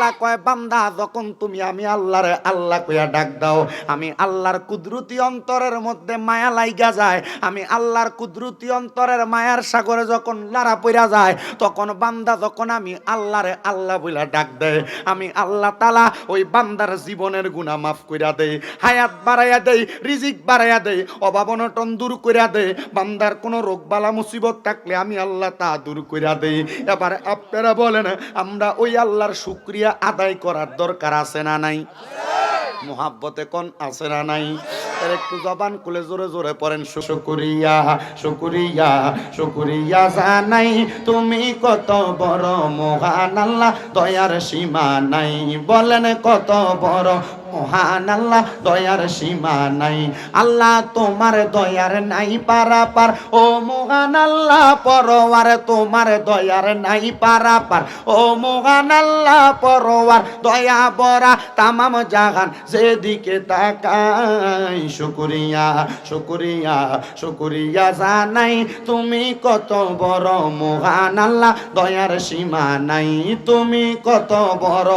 আল্লাহ কয়, বান্দা, যখন তুমি আমি আল্লাহরে আল্লাহ কইয়া ডাক দাও, আমি আল্লাহর কুদরতি অন্তরের মধ্যে মায়া লাইগা যায়, আমি আল্লাহর কুদরতি অন্তরের মায়ার সাগরে যখন লারা পইরা যায়, তখন বান্দা যখন আমি আল্লাহরে আল্লাহ বইলা ডাক দেয়, আমি আল্লাহ তালা ওই বান্দার জীবনের গুণা মাফ কইরা দেই, হায়াত বাড়াইয়া দেই, রিজিক বাড়াইয়া দেই, অভাব অনটন দূর কইরা দেই, বান্দার কোনো রোগ বালা মুসিবত থাকলে আমি আল্লাহ তা দূর কইরা দেই। এবার আপনারা বলেন, আমরা ওই আল্লাহর শুক্রিয়া আদায় করার দরকার আছে না নাই? মোহাব্বতে কোন আছে না নাই? এর একটু জবান খুলে জোরে জোরে পড়েন, শুকুরিয়া শুকুরিয়া শুকুরিয়া জানাই। তুমি কত বড় মহান আল্লাহ, দয়ার সীমা নাই। বলেন, কত বড় মহান আল্লাহ দয়ার সীমা নাই। আল্লাহ তোমার দয়ার নাই পারাপার। ও মহান আল্লাহ পরওয়ার তোমার দয়ার নাই পারাপার। ও মহান আল্লাহ পরওয়ার দয়া বরা তামাম জাহান যেদিকে তাকাই, শুকুরিয়া শুকুরিয়া শুকুরিয়া জানাই। তুমি কত বড় মহান আল্লাহ দয়ার সীমা নাই। তুমি কত বড়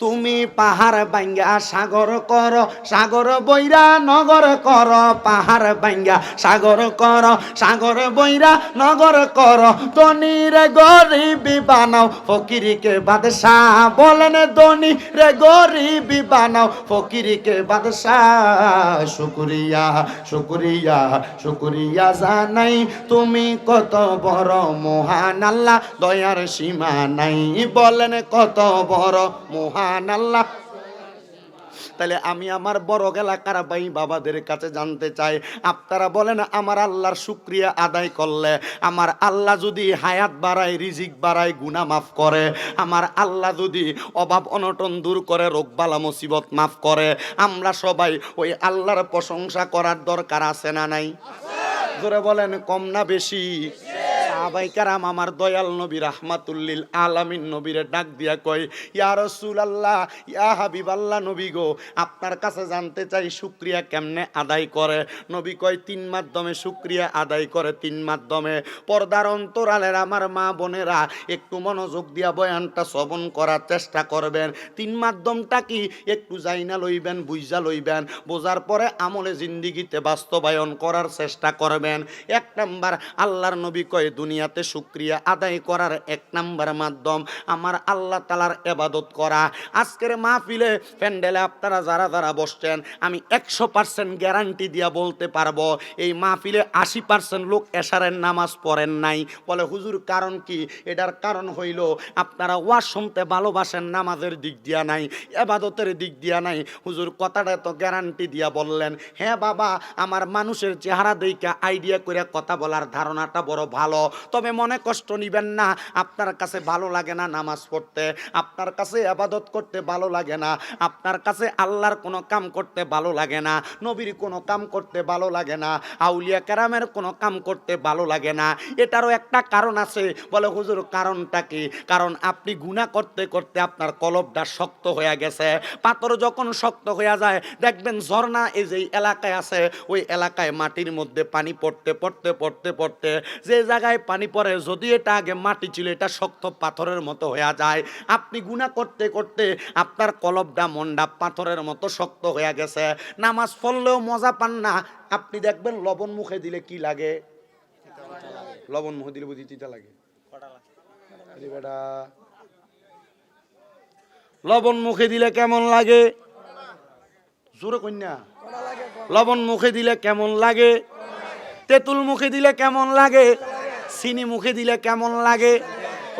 তুমি পাহাড় বাঙ্গা সাগর কর, সাগর বৈরা নগর কর, পাহাড় বাঙ্গা সাগর কর, সাগর বৈরা নগর কর। ধনী রে গরিবি বানাও, ফকিরিকে বাদশাহ বলেন ধনী রে গরিবি বানাও, ফকিরিকে বাদশাহ শুকুরিয়া শুকুরিয়া শুকুরিয়া জানাই। তুমি কত বড় মহান আল্লাহ, দয়ার সীমা নাই, বলেন কত বড় মহান আল্লাহ তাহলে আমি আমার বড় এলাকার ভাই বাবাদের কাছে জানতে চাই, আপনারা বলেন আমার আল্লাহর শুক্রিয়া আদায় করলে, আমার আল্লাহ যদি হায়াত বাড়ায়, রিজিক বাড়ায়, গুনাহ মাফ করে, আমার আল্লাহ যদি অভাব অনটন দূর করে, রোগবালা মুসিবত মাফ করে, আমরা সবাই ওই আল্লাহর প্রশংসা করার দরকার আছে না নাই? জোরে বলেন, কম না বেশি? সাহাবাই কারাম আমার দয়াল নবী রাহমাতুল্লিল আলামিন নবীরে ডাক দিয়া কয়, ইয়া রাসূলুল্লাহ, ইয়া হাবিবাল্লাহ নবী গো, আপনার কাছে জানতে চাই শুকরিয়া কেমনে আদায় করে? নবী কয়, তিন মাধ্যমে শুকরিয়া আদায় করে, তিন মাধ্যমে। পর্দার অন্তরালের আমার মা বোনেরা একটু মনোযোগ দিয়া বয়ানটা শ্রবণ করার চেষ্টা করবেন। তিন মাধ্যমটা কি? একটু জাইনা লইবেন বুঝা লইবেন। বোঝার পরে আমলে জিন্দিগিতে বাস্তবায়ন করার চেষ্টা করবেন। এক নাম্বার, আল্লাহর নবী কয় দুনিয়াতে শুক্রিয়া আদায় করার এক নাম্বার মাধ্যম আমার আল্লাহ তালার এবাদত করা। আজকের মাহফিলে প্যান্ডেলে আপনারা যারা যারা বসছেন, আমি একশো পার্সেন্ট গ্যারান্টি দিয়া বলতে পারব, এই মাহফিলে আশি পার্সেন্ট লোক এশারের নামাজ পড়েন নাই। বলে, হুজুর, কারণ কি? এটার কারণ হইল, আপনারা ওয়াজ শুনতে ভালোবাসেন নামাজের দিক দিয়া নাই এবাদতের দিক দিয়া নাই। হুজুর, কথাটা তো গ্যারান্টি দিয়া বললেন। হ্যাঁ বাবা, আমার মানুষের চেহারা দেখা আইডিয়া করে কথা বলার ধারণাটা বড় ভালো। তবে মনে কষ্ট নিবেন না। আপনার কাছে ভালো লাগে না নামাজ পড়তে। আপনার কাছে আবাদত করতে ভালো লাগে না। আপনার কাছে আল্লাহর কোনো কাম করতে ভালো লাগে না। নবীর কোনো কাম করতে ভালো লাগে না। আউলিয়া কেরামের কোনো কাম করতে ভালো লাগে না। এটারও একটা কারণ আছে। বলে, হুজুর, কারণটা কি? কারণ আপনি গুণা করতে করতে আপনার কলবটা শক্ত হয়ে গেছে। পাথর যখন শক্ত হয়ে যায়, দেখবেন ঝর্ণা এই যে এলাকায় আছে, ওই এলাকায় মাটির মধ্যে পানি পড়তে পড়তে পড়তে পড়তে যে জায়গায় পানি পড়ে যদি এটা আগে মাটি ছিল, এটা শক্ত পাথরের মতো হয়ে যায়। আপনি গুণা করতে করতে আপনার কলবটা মন্ডা পাথরের মতো শক্ত হয়ে গেছে। নামাজ পড়লেও মজা পান না। আপনি দেখবেন লবণ মুখে দিলে কি লাগে? লবণ মুখে দিলে বুঝি তিতা লাগে। লবণ মুখে দিলে কেমন লাগে? জোরে কন্যা লবণ মুখে দিলে কেমন লাগে? তেঁতুল মুখে দিলে কেমন লাগে? চিনি মুখে দিলে কেমন লাগে?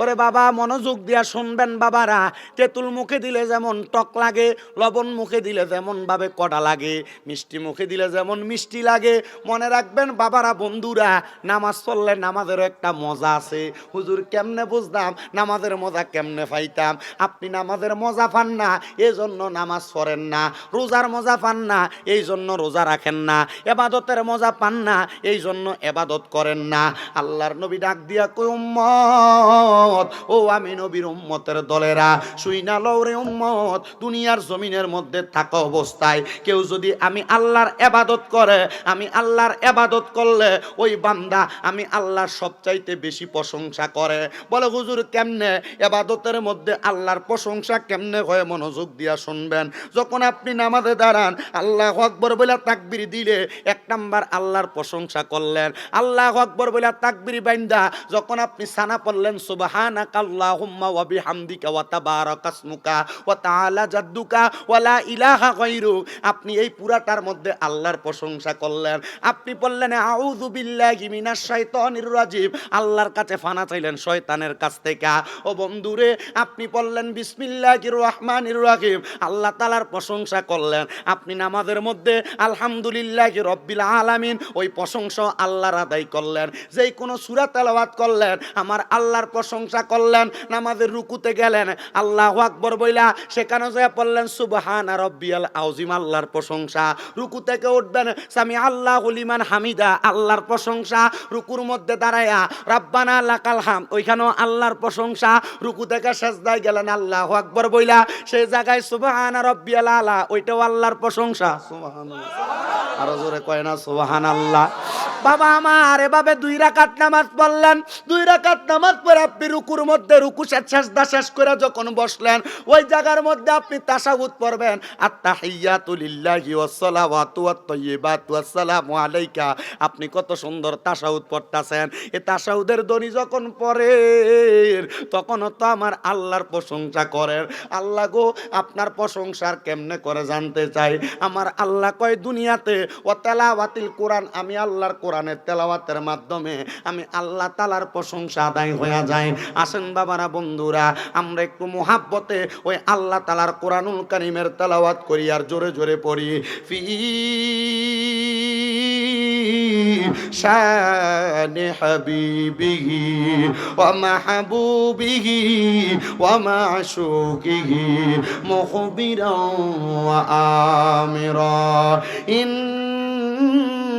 ওরে বাবা, মনোযোগ দিয়া শুনবেন বাবারা। তেঁতুল মুখে দিলে যেমন টক লাগে, লবণ মুখে দিলে যেমন ভাবে কড়া লাগে, মিষ্টি মুখে দিলে যেমন মিষ্টি লাগে। মনে রাখবেন বাবারা, বন্ধুরা, নামাজ পড়লে নামাজেরও একটা মজা আছে। হুজুর কেমনে বুঝতাম, নামাজের মজা কেমনে পাইতাম? আপনি নামাজের মজা পান না এই জন্য নামাজ পড়েন না। রোজার মজা পান না এই জন্য রোজা রাখেন না। এবাদতের মজা পান না এই জন্য এবাদত করেন না। আল্লাহর নবী ডাক দিয়া কই উম্মত। ও আমি নবীর উম্মতের দলেরা শুইনা লৌরে উম্মত, দুনিয়ার জমিনের মধ্যে থাকা অবস্থায়। কেউ যদি আমি আল্লাহর এবাদত করে, আমি আল্লাহর এবাদত করলে ওই বান্দা আমি আল্লাহর সবচাইতে বেশি প্রশংসা করে। বলে, হুজুর, কেমনে? এবাদতের মধ্যে আল্লাহর প্রশংসা কেমনে হয়ে মনোযোগ দিয়া শুনবেন? যখন আপনি নামাজে দাঁড়ান, আল্লাহ আকবর বলে তাকবির দিলে এক নাম্বার আল্লাহর প্রশংসা করলেন। আল্লাহ আকবর বলে তাকবির বাইন্দা, যখন আপনি সানা পড়লেন সুবহানাক ওয়া তাবারাকা ইসমুকা ওয়া তাআলা জাদ্দুকা ওয়া লা ইলাহা গায়রুক আপনি এই পুরাটার মধ্যে আল্লাহর প্রশংসা করলেন। আপনি বললেন, আউযু বিল্লাহি মিনাশ শাইতানির রাজিম। আল্লাহর কাছে ফানা চাইলেন শয়তানের কাছ থেকে। ও বন্ধুরে, আপনি বললেন, বিসমিল্লাহির রহমানির রহিম। আল্লাহ তাআলার প্রশংসা করলেন। আপনি নামাজের মধ্যে আলহামদুলিল্লাহি রব্বিল আলামিন ওই প্রশংসা আল্লাহর আদায় করলেন। যেই কোনো সূরা তেলাওয়াত করলেন, আমার আল্লাহর প্রশংসা করলেন, নামাজের রুকুতে গেলেন। আল্লাহ আকবর বইলা, সেখানে যে পড়লেন, সুবহানা রব্বিয়াল আউজিম আল্লাহর প্রশংসা। রুকু থেকে উঠবেন স্বামী আল্লাহ লিমান হামিদা, আল্লাহর প্রশংসা। রুকুর মধ্যে দাঁড়ায়া রাব্বানা লাকাল হাম, ওইখানেও আল্লাহর প্রশংসা। রুকু থেকে সেজদায় গেলেন, আল্লাহ আকবর বইলা, সেই জায়গায় সুবহানা রব্বিয়াল আলা, ওইটাও আল্লাহর প্রশংসা। সুবহানাল্লাহ। আরও জোরে কয় না সুবহান আল্লাহ বাবা আমার, এভাবে দুই রাকাত নামাজ পড়লেন। দুই রাকাত নামাজ পড়ে আপনি রুকুর মধ্যে, রুকু শেষ, শেষদা শেষ করে যখন বসলেন, ওই জায়গার মধ্যে আপনি তাসাউদ পড়বেন। আত্তাহিয়াতু লিল্লাহি ওয়াস সালাওয়াতু ওয়াত তাইয়্যিবাতু আসসালামু আলাইকা। আপনি কত সুন্দর তাসাউদ পড়তাছেন। এই তাসাউদের ধ্বনি যখন পড়েন তখন তো আমার আল্লাহর প্রশংসা করেন। আল্লাহ গো, আপনার প্রশংসার কেমনে করে জানতে চাই? আমার আল্লাহ কয়, দুনিয়াতে ও তেলাওয়াতিল কোরআন, আমি আল্লাহর কোরআনের তেলাওয়াতের মাধ্যমে আমি আল্লাহ তালার প্রশংসা আদায় হয়ে যায় আসেন বাবারা, বন্ধুরা, আমরা একটু মোহাব্বতে ওই আল্লাহ তালার কোরআনুল কারিমের তেলাওয়াত করি আর জোরে জোরে পড়ি। ফি মাহবুবিহি ওয়া মাশুকিহি মুখবিরাও ওয়া আমিরা ইন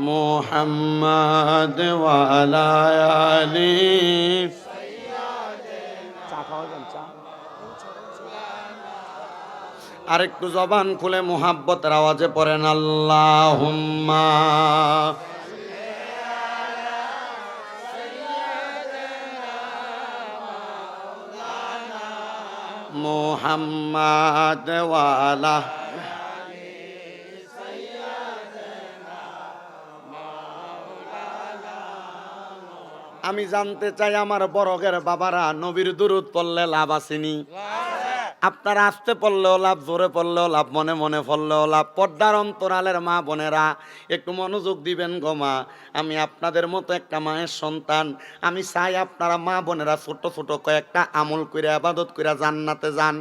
মোহাম্মদ ওয়ালা আলি আরেকটু জবান খুলে মোহাব্বতের আওয়াজে পড়েন আল্লাহ মোহাম্মদ ওয়ালা আমি জানতে চাই আমার বড়গের বাবারা নবীর দুরুদ পড়লে লাভ আসেনি। আপনারা আসতে পড়লেও লাভ, জোরে পড়লেও লাভ, মনে মনে পড়লেও লাভ। পর্দার অন্তরালের মা বোনেরা, একটু মনোযোগ দিবেন গো মা। আমি আপনাদের মতো একটা মায়ের সন্তান। আমি চাই আপনারা মা বোনেরা ছোট ছোট কয়েকটা আমল করে, আবাদত করে জান্নাতে যান।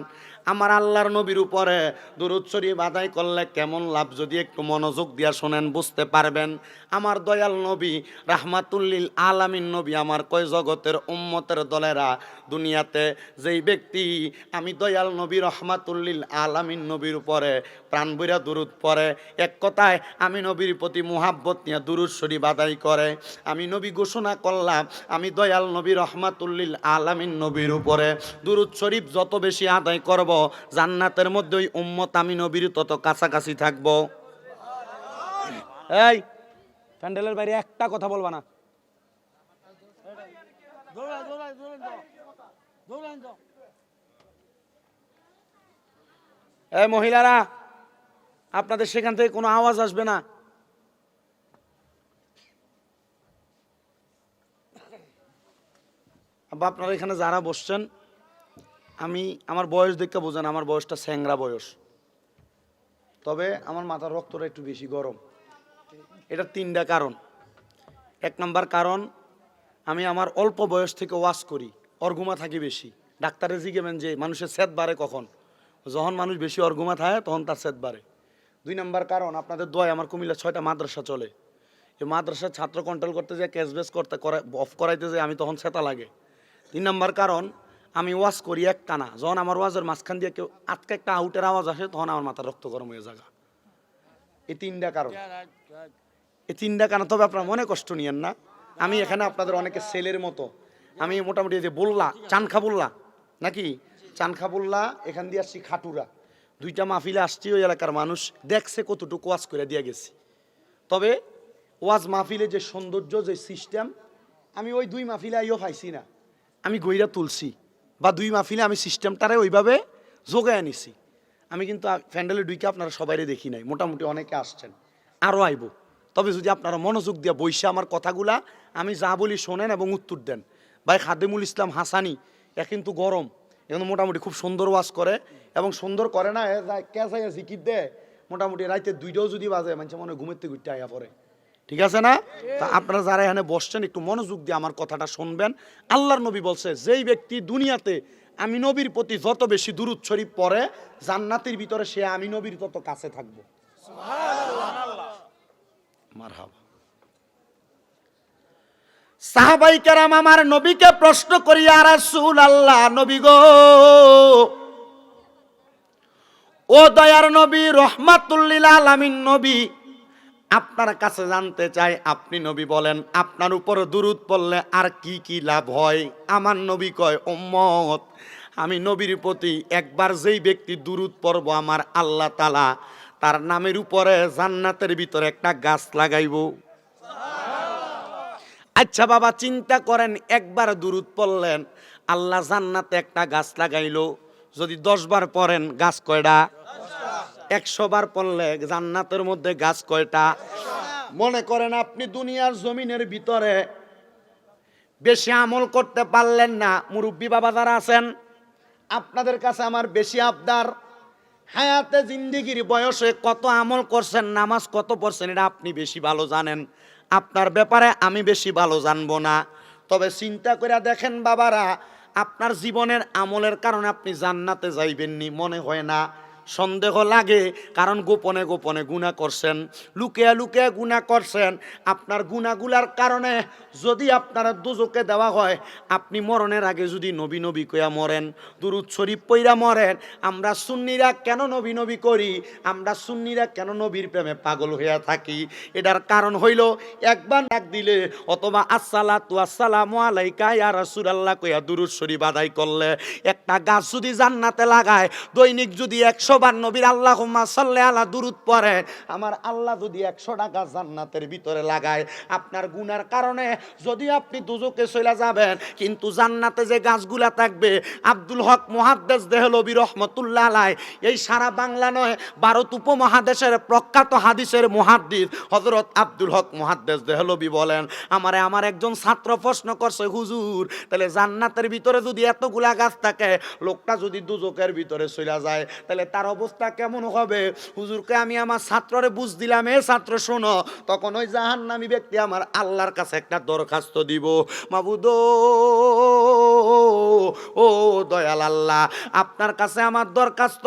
আমার আল্লাহর নবীর উপরে দুরুদ শরীফ আদায় করলে কেমন লাভ? যদি একটু মনোযোগ দিয়া শোনেন, বুঝতে পারবেন। আমার দয়াল নবী, রাহমাতুল্লিল আলামিন নবী, আমার কয় জগতের উম্মতের দলেরা দুনিয়াতে, যেই ব্যক্তি, আমি দয়াল নবী, রহমাতুল্লিল আলামিন নবীর উপরে প্রাণ বইরা দুরুদ পড়ে, এক কথায় আমি নবীর প্রতি মুহাব্বত নিয়ে দুরুদ শরীফ আদায় করে, আমি নবী ঘোষণা করলাম, আমি দয়াল নবী, রহমাতুল্লিল আলামিন নবীর উপরে দুরুদ শরীফ যত বেশি আদায় করব জান্নাতের মধ্যে ওই উম্মত আমি নবীর তত কাছাকাছি থাকব। এই, প্যান্ডেলের বাইরে একটা কথা বলবা না। মহিলারা, আপনাদের সেখান থেকে কোনো আওয়াজ আসবে না। আপনারা এখানে যারা বসছেন আমি আমার বয়স দেখতে বোঝেন আমার বয়সটা স্যাংরা বয়স। তবে আমার মাথার রক্তটা একটু বেশি গরম। এটার তিনটা কারণ। এক নম্বর কারণ, আমি আমার অল্প বয়স থেকে ওয়াশ করি অর্গুমা থাকি বেশি। ডাক্তারে জিগেবেন যে মানুষের সেদ বাড়ে কখন? যখন মানুষ বেশি অর্গুমা থাকে, তখন তার সেদ বাড়ে। দুই নাম্বার কারণ, আপনাদের দয় আমার কুমিল্লা ছয়টা মাদ্রাসা চলে। এই মাদ্রাসার ছাত্র কন্ট্রোল করতে যায় ক্যাশবেস করতে অফ করাইতে যায় আমি তখন সেতা লাগে। তিন নাম্বার কারণ আমি ওয়াজ করি এক টানা যখন আমার ওয়াজের মাঝখান দিয়ে কেউ আটকে একটা আউটের আওয়াজ আসে, তখন আমার মাথা রক্ত গরম হয়ে জায়গা এই তিনটা কারণ। এই তিনটা কারণ। তবে আপনার মনে কষ্ট নিয়েন না। আমি এখানে আপনাদের অনেকে সেলের মতো। আমি মোটামুটি যে বললা, চানখা বললা, নাকি? চানখা বললা, এখান দিয়ে আসছি খাটুরা। দুইটা মাহফিলে আসছি, ওই এলাকার মানুষ দেখছে কতটুকু ওয়াজ করে দিয়ে গেছি। তবে ওয়াজ মাহফিলে যে সৌন্দর্য, যে সিস্টেম আমি ওই দুই মাহফিলে আইও পাইছি না। আমি গইরা তুলছি। বা দুই মাহফিলে আমি সিস্টেমটারে ওইভাবে যোগায় নিছি আমি কিন্তু ফ্যান্ডেলে ডুইকে আপনারা সবাইরে দেখি নাই, মোটামুটি অনেকে আসছেন আরও আইব। তবে যদি আপনারা মনোযোগ দিয়ে বইসে আমার কথাগুলা, আমি যা বলি শোনেন এবং উত্তর দেন। ভাই খাদেমুল ইসলাম হাসানি, এ কিন্তু গরম এখন মোটামুটি খুব সুন্দর ওয়াজ করে এবং সুন্দর করে না কে যায় জিকির দেয়, মোটামুটি রাইতে দুইটাও যদি বাজে মানুষ মনে ঘুমের থেকে উঠতে আয়া পরে ঠিক আছে না? তা আপনারা যারা এখানে বসছেন, একটু মনোযোগ দিয়ে আমার কথাটা শুনবেন। আল্লাহর নবী বলছে, যেই ব্যক্তি দুনিয়াতে আমি নবীর প্রতি যত বেশি দূরত শরীফ পড়ে, জান্নাতের ভিতরে সে আমি নবীর তত কাছে থাকব। সাহাবাই আমার নবীকে প্রশ্ন করিয়া রাসূল আল্লাহ নবী গো, ও দয়ার নবী রহমাতুল্লিল আলামিন নবী আপনার কাছে জানতে চাই, আপনি নবী বলেন, আপনার উপর দুরুদ পড়লে আর কি কি লাভ হয়? আমার নবী কয়, উম্মত, আমি নবীর প্রতি একবার যেই ব্যক্তি দুরুদ পড়ব, আমার আল্লাহ তালা তার নামের উপরে জান্নাতের ভিতরে একটা গাছ লাগাইব। আচ্ছা বাবা, চিন্তা করেন, একবার দুরুদ পড়লেন, আল্লাহ জান্নাতে একটা গাছ লাগাইল, যদি দশ বার পড়েন, গাছ কয়টা? একশো বার পড়লে জান্নাতের মধ্যে গাছ কয়টা? মনে করেন আপনি দুনিয়ার জমিনের ভিতরে বেশি আমল করতে পারলেন না। মুরব্বী বাবা যারা আছেন, আপনাদের কাছে আমার বেশি আবদার। হায়াতে জিন্দিগির বয়সে কত আমল করছেন, নামাজ কত পড়ছেন, এটা আপনি বেশি ভালো জানেন। আপনার ব্যাপারে আমি বেশি ভালো জানব না। তবে চিন্তা করে দেখেন বাবারা, আপনার জীবনের আমলের কারণে আপনি জান্নাতে যাইবেননি, মনে হয় না। সন্দেহ লাগে, কারণ গোপনে গোপনে গুণা করছেন। লুকিয়ে লুকিয়ে গুণা করছেন। আপনার গুণাগুলার কারণে যদি আপনার দুজকে দেওয়া হয়, আপনি মরণের আগে যদি নবী নবী কইয়া মরেন, দুরুদ শরীফ পইরা মরেন, আমরা সুন্নিরা কেন নবী নবী করি? আমরা সুন্নিরা কেন নবীর প্রেমে পাগল হইয়া থাকি? এটার কারণ হইল, একবার ডাক দিলে, অথবা আসসালাতু আসসালামু আলাইকা ইয়া রাসূলুল্লাহ কইয়া দুরুদ শরীফ আদায় করলে, একটা গাছ যদি জান্নাতে লাগায়, দৈনিক যদি একশো বার নবীর আল্লাহ সাল্লে আল্লাহ দুরুদ পড়ে। আমার আল্লাহ যদি একশো টাকা জান্নাতের ভিতরে লাগায়, আপনার গুনার কারণে যদি আপনি দুজকে চলে যাবেন, কিন্তু জান্নাতে যে গাছগুলা থাকবে, আব্দুল হক মহাদ্দেশ দেহলবি রহমতুল্লাহ আলাই এই সারা বাংলা নয়, ভারত উপমহাদেশের প্রখ্যাত হাদিসের মহাদ্দিস হজরত আব্দুল হক মহাদ্দেশ দেহলবি বলেন, আমারে আমার একজন ছাত্র প্রশ্ন করছে, হুজুর, তাহলে জান্নাতের ভিতরে যদি এতগুলা গাছ থাকে, লোকটা যদি দুজকের ভিতরে চলে যায়, তাহলে তার অবস্থা কেমন হবে? হুজুরকে আমি আমার ছাত্ররে বুঝ দিলাম, এ ছাত্র, শোনো, তখন ওই জাহান্নামী ব্যক্তি আমার আল্লাহর কাছে একটা দরখাস্ত দিব। মাবুদ, ও দয়াল আল্লাহ, আপনার কাছে আমার দরখাস্ত,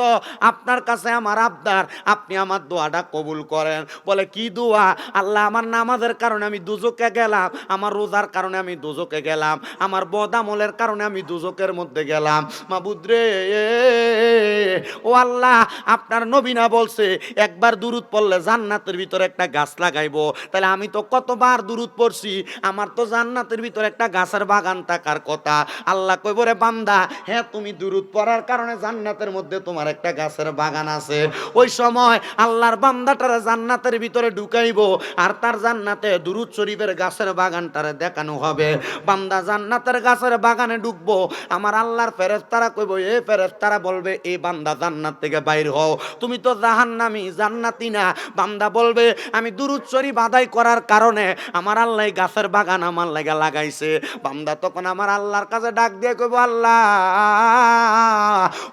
আপনার কাছে আমার আবদার, আপনি আমার দোয়াটা কবুল করেন। বলে, কি দোয়া? আল্লাহ আমার নামাজের কারণে আমি দুজকে গেলাম, আমার রোজার কারণে আমি দুজকে গেলাম, আমার বদামলের কারণে আমি দুজকের মধ্যে গেলাম। মাবুদ্রে ও আল্লাহ আপনার নবীনা বলছে, একবার দুরুদ পড়লে জান্নাতের ভিতরে একটা গাছ লাগাইবো। তাহলে আমি তো কতবার দুরুদ পড়ছি, আমার তো জান্নাতের ভিতরে একটা গাছের বাগান থাকার কথা। আল্লাহ কইব রে বান্দা হ্যাঁ তুমি দুরুদ পড়ার কারণে জান্নাতের মধ্যে তোমার একটা গাছের বাগান আছে। ওই সময় আল্লাহর বান্দাটারে জান্নাতের ভিতরে ঢুকাইবো, আর তার জান্নাতে দুরুদ শরীফের গাছের বাগানটারে দেখানো হবে। বান্দা জান্নাতের গাছের বাগানে ঢুকবো, আমার আল্লাহর ফেরেস্তারা কইব, এ ফেরেস্তারা বলবে এই বান্দা জান্নাত থেকে বাইর হও। তুমি তো জাহান্নামি, জান্নাতি না। বান্দা বলবে, আমি শরীফ আদায় করার কারণে আমার আল্লাহ গাছের বাগান আমার লাগা লাগাইছে। বান্দা তখন আমার আল্লাহর কাছে ডাক দিয়ে কইব, আল্লাহ,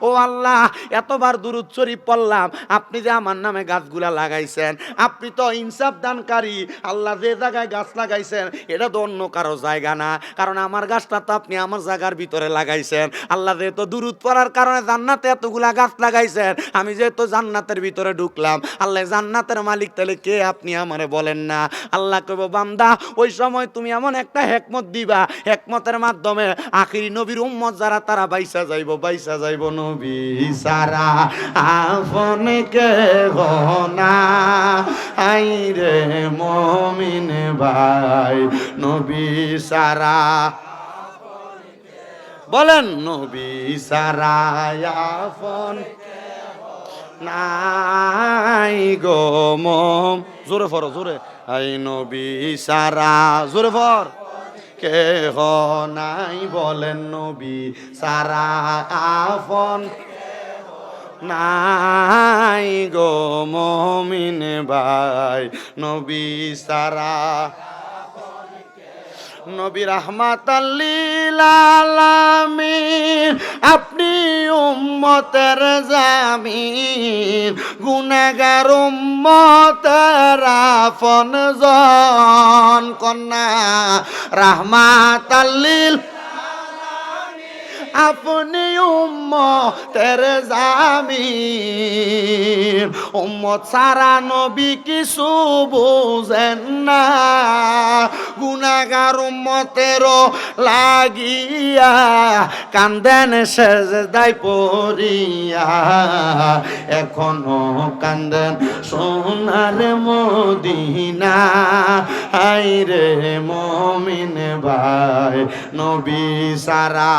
ও আল্লাহ, এতবার দূরত শরীফ পড়লাম, আপনি যে আমার নামে গাছগুলা লাগাইছেন, আপনি তো ইনসাফ দানকারী। আল্লাহ যে জায়গায় গাছ লাগাইছেন, এটা তো অন্য কারও জায়গা না। কারণ আমার গাছটা তো আপনি আমার জায়গার ভিতরে লাগাইছেন। আল্লাহ যেহেতু দূরত পড়ার কারণে জান্নাতে এতগুলা গাছ লাগাইছেন আমি যেহেতু জান্নাতের ভিতরে ঢুকলাম, আল্লাহ জান্নাতের মালিক, তাহলে কে আপনি আমারে বলেন না? আল্লাহ কইব, বান্দা, ওই সময় তুমি এমন একটা হেকমত দিবা, হেকমতের মাধ্যমে আখিরি নবীর উম্মত যারা, তারা বাইসা যাইব বাইসা যাইব নবী সারা। আপন কে গনা আই রে মমিন ভাই, নবী সারা। বলেন, নবী সারা, আপন নাই গো মম। জোরে ফর, জোরে। আই নবী সারা, জোরে ফর। কে হ নাই বলেন নবী সারা আফন নাই গো মমিন ভাই, নবী সারা নবী রহমাত আপনি উম্মতের জামিন গুনাগার উম্মতের আফন জন কন্যা রহমাত আপনি উম্মতের জামিন। উম্মত সারা নবী কিছু বোঝেন না। গুনাগার উম্মতের লাগিয়া কান্দেন দায় পড়িয়া। এখনও কান্দেন সোনার মদিনা। আই রে মমিন ভাই, নবী সারা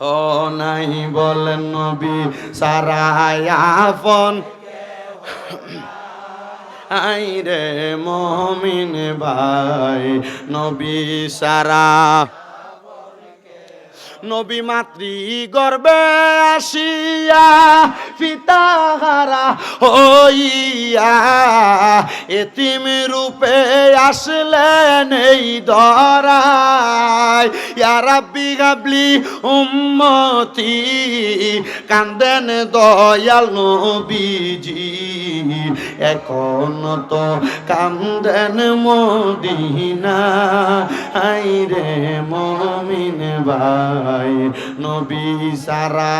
ও নাই বলেন নবী সারায়াফন আই রে মমিন ভাই নবী সারা নবী মাতৃ গর্বে আসিয়া পিতাহারা হইয়া এতিম রূপে আসলেন এই ইয়ারাব্বি গাবলি উম্মতি, কান্দেন দয়াল নবীজি। এখন তো কান্দেন মদিনা। আই রে মমিন ভাই নবী সারা